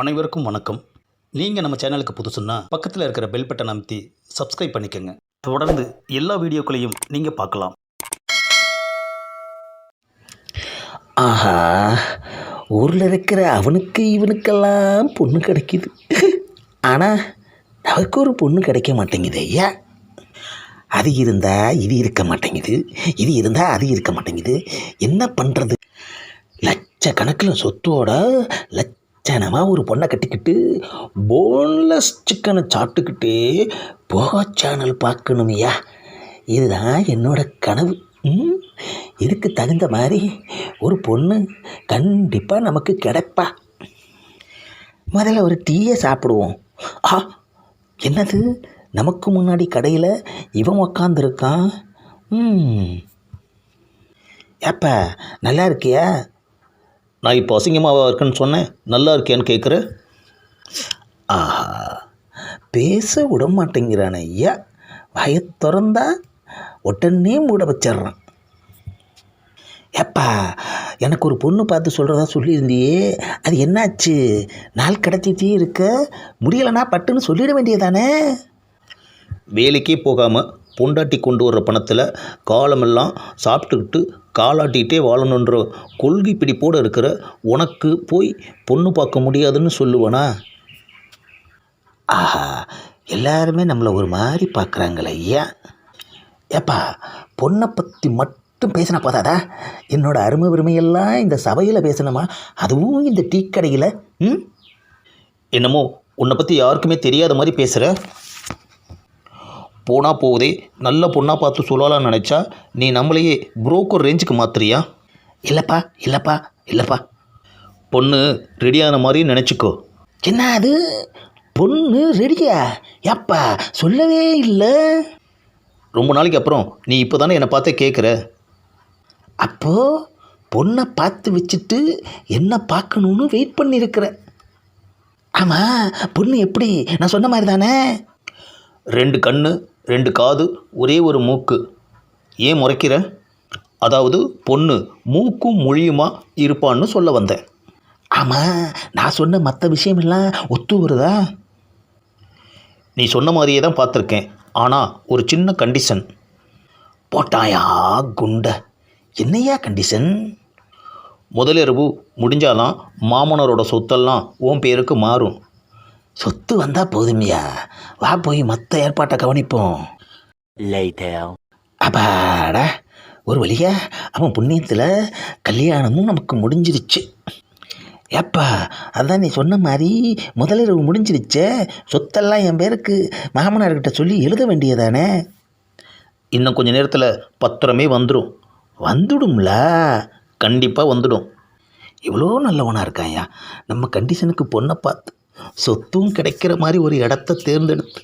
அனைவருக்கும் வணக்கம். நீங்கள் நம்ம சேனலுக்கு புதுசுன்னா பக்கத்தில் இருக்கிற பெல் பட்டன் அமைத்தி சப்ஸ்கிரைப் பண்ணிக்கோங்க. தொடர்ந்து எல்லா வீடியோக்களையும் நீங்கள் பார்க்கலாம். ஆஹா ஊரில் இருக்கிற அவனுக்கு இவனுக்கெல்லாம் பொண்ணு கிடைக்குது. ஆனால் நமக்கு ஒரு பொண்ணு கிடைக்க மாட்டேங்குது ஐயா. அது இருந்தால் இது இருக்க மாட்டேங்குது இது இருந்தால் அது இருக்க மாட்டேங்குது. என்ன பண்ணுறது லட்சக்கணக்கில் சொத்தோட லட்சணமாக ஒரு பொண்ணை கட்டிக்கிட்டு போன்லெஸ் சிக்கனை சாப்பிட்டுக்கிட்டு போக சேனல் பார்க்கணுமையா? இதுதான் என்னோட கனவு. ம் இதுக்கு தகுந்த மாதிரி ஒரு பொண்ணு கண்டிப்பாக நமக்கு கிடைப்பா. முதல்ல ஒரு டீயை சாப்பிடுவோம். ஆ என்னது? நமக்கு முன்னாடி கடையில் இவன் உக்காந்துருக்கான்? ம். ஏப்பா நல்லா இருக்கியா? நான் இப்போ அசிங்கமாக இருக்கேன்னு சொன்னேன். நல்லா இருக்கேன்னு கேட்குற ஆஹா பேச விட மாட்டேங்கிறான் ஐயா. வாயை திறந்தா உடனே மூட வச்சிட்றான். ஏப்பா எனக்கு ஒரு பொண்ணு பார்த்து சொல்கிறதா சொல்லியிருந்தியே. அது என்னாச்சு? நாள் கிடச்சிட்டே இருக்க. முடியலைன்னா பட்டுன்னு சொல்லிட வேண்டியதானே? வேலைக்கே போகாமல் பொண்டாட்டி கொண்டு வர்ற பணத்தில் காலமெல்லாம் சாப்பிட்டுக்கிட்டு காலாட்டிகிட்டே வாழணுன்ற கொள்கை பிடிப்போடு இருக்கிற உனக்கு போய் பொண்ணு பார்க்க முடியாதுன்னு சொல்லுவனா? ஆஹா எல்லாருமே நம்மளை ஒரு மாதிரி பார்க்குறாங்களே ஐயா. ஏப்பா பொண்ணை பற்றி மட்டும் பேசினா போதாதா? என்னோடய அருமை பெருமையெல்லாம் இந்த சபையில் பேசணுமா? அதுவும் இந்த டீ கடையில் ம்? என்னமோ உன்னை பற்றி யாருக்குமே தெரியாத மாதிரி பேசுகிற போனால் போகுதே நல்ல பொண்ணாக பார்த்து சொல்லலாம்னு நினச்சா நீ நம்மளையே புரோக்கர் ரேஞ்சுக்கு மாத்துறியா? இல்லைப்பா இல்லைப்பா இல்லைப்பா. பொண்ணு ரெடியான மாதிரி நினச்சிக்கோ. என்ன அது? பொண்ணு ரெடியா ஏப்பா சொல்லவே இல்லை. ரொம்ப நாளைக்கு அப்புறம் நீ இப்போ தானே என்னை பார்த்தே கேட்குற அப்போ பொண்ணை பார்த்து வச்சுட்டு என்ன பார்க்கணுன்னு வெயிட் பண்ணியிருக்கிற ஆமாம் பொண்ணு எப்படி? நான் சொன்ன மாதிரி தானே ரெண்டு கண்ணு ரெண்டு காது ஒரே ஒரு மூக்கு. ஏன் முறைக்கிற? அதாவது பொண்ணு மூக்கும் மொழியுமா இருப்பான்னு சொல்ல வந்தேன். ஆமாம் நான் சொன்ன மற்ற விஷயமெல்லாம் ஒத்து வருதா? நீ சொன்ன மாதிரியே தான் பார்த்துருக்கேன். ஆனால் ஒரு சின்ன கண்டிஷன் போட்டாயா குண்ட? என்னையா கண்டிஷன் முதலிரவு முடிஞ்சாதான் மாமனரோட சொத்தெல்லாம் உன் பேருக்கு மாறும். சொத்து வந்தால் போதுமையா. வா போய் மற்ற ஏற்பாட்டை கவனிப்போம். அப்பாடா ஒரு வழியா அவன் புண்ணியத்தில் கல்யாணமும் நமக்கு முடிஞ்சிருச்சு. ஏப்பா அதான் நீ சொன்ன மாதிரி முதலிரவு முடிஞ்சிருச்சே. சொத்தெல்லாம் என் பேருக்கு மாமனார்கிட்ட சொல்லி எழுத வேண்டியதானே? இன்னும் கொஞ்ச நேரத்தில் பத்திரமே வந்துடும் வந்துடும்ல? கண்டிப்பாக வந்துடும். இவ்வளோ நல்லவனாக இருக்காயா நம்ம கண்டிஷனுக்கு பொண்ணை பார்த்து சொத்தும் கிடைக்கிற மாதிரி ஒரு இடத்த தேர்ந்தெடுத்து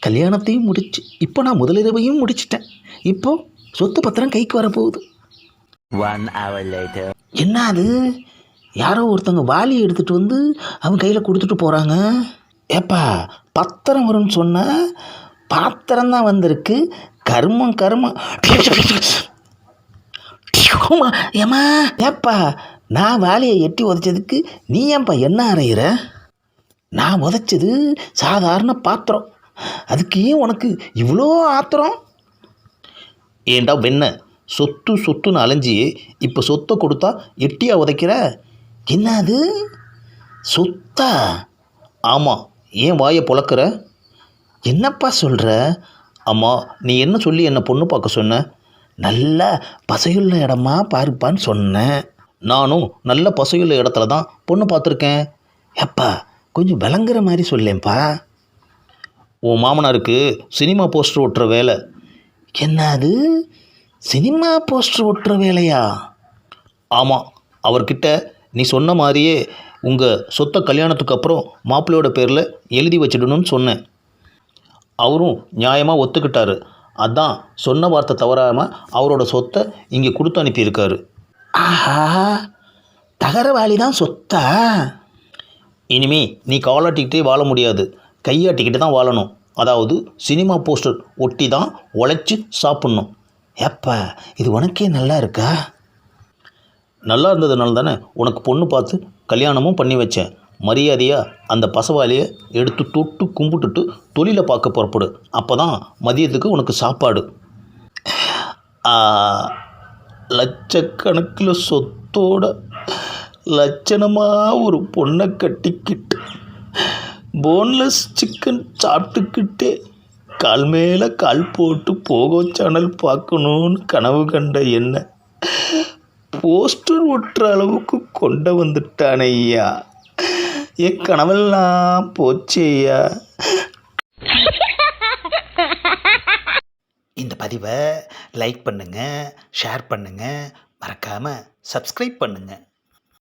கல்யாணத்தையும் முடிச்சு இப்போ நான் முதலிரவையும் முடிச்சிட்டேன். இப்போ சொத்து பத்திரம் கைக்கு வரப்போகுது. என்ன அது? யாரோ ஒருத்தவங்க வாளி எடுத்துகிட்டு வந்து அவன் கையில் கொடுத்துட்டு போகிறாங்க ஏப்பா பத்திரம் வரும்னு சொன்ன பாத்திரம் தான் வந்திருக்கு. கர்மம் கர்மம். ஏம்மா? ஏப்பா நான் வாளியை எட்டி உதைச்சதுக்கு நீ ஏன்பா என்ன அறையிற? நான் உதைச்சது சாதாரண பாத்திரம். அதுக்கு ஏன் உனக்கு இவ்வளோ ஆத்திரம்? ஏண்டா வெண்ண? சொத்து சொத்துன்னு அலைஞ்சி இப்போ சொத்தை கொடுத்தா எட்டியா உதைக்கிற? என்னது? சொத்தா? ஆமாம் ஏன் வாயை புழக்கிற என்னப்பா சொல்கிற அம்மா நீ என்ன சொல்லி என்னை பொண்ணு பார்க்க சொன்ன? நல்ல பசையுள்ள இடமா பாருப்பான்னு சொன்னேன் நானும் நல்ல பசையுள்ள இடத்துல தான் பொண்ணு பார்த்துருக்கேன். எப்பா கொஞ்சம் விளங்குற மாதிரி சொல்லேன்ப்பா. உன் மாமனாருக்கு சினிமா போஸ்டர் ஒட்டுற வேலை. என்னது? சினிமா போஸ்டர் ஒட்டுற வேலையா? ஆமாம் அவர்கிட்ட நீ சொன்ன மாதிரியே உங்கள் சொத்தை கல்யாணத்துக்கு அப்புறம் மாப்பிள்ளையோட பேரில் எழுதி வச்சிடணும்னு சொன்னேன். அவரும் நியாயமாக ஒத்துக்கிட்டாரு. அதான் சொன்ன வார்த்தை தவறாமல் அவரோட சொத்தை இங்கே கொடுத்து அனுப்பியிருக்காரு. ஆஹா தகரவாளி தான் சொத்தா? இனிமே நீ காலாட்டிக்கிட்டே வாழ முடியாது. கையாட்டிக்கிட்டு தான் வாழணும். அதாவது சினிமா போஸ்டர் ஒட்டி தான் உழைச்சி சாப்பிட்ணும். ஏப்பா இது உனக்கே நல்லா இருக்கா? நல்லா இருந்ததுனால தானே உனக்கு பொண்ணு பார்த்து கல்யாணமும் பண்ணி வச்சேன். மரியாதையாக அந்த பசவாளியை எடுத்து தொட்டு கும்பிட்டுட்டு தொழிலை பார்க்க புறப்படு. அப்போ தான் மதியத்துக்கு உனக்கு சாப்பாடு. லட்சக்கணக்கில் சொத்தோட லட்சணமாக ஒரு பொண்ணை கட்டிக்கிட்டு போன்லெஸ் சிக்கன் சாப்பிட்டுக்கிட்டே கால் மேலே கால் போட்டு போகோ சேனல் பார்க்கணுன்னு கனவு கண்ட என்ன? போஸ்டர் ஒட்டுற அளவுக்கு கொண்டு வந்துட்டான் ஐயா. என் கனவெல்லாம் போச்சு ஐயா. இந்த பதிவை லைக் பண்ணுங்கள் ஷேர் பண்ணுங்கள் மறக்காமல் சப்ஸ்கிரைப் பண்ணுங்கள்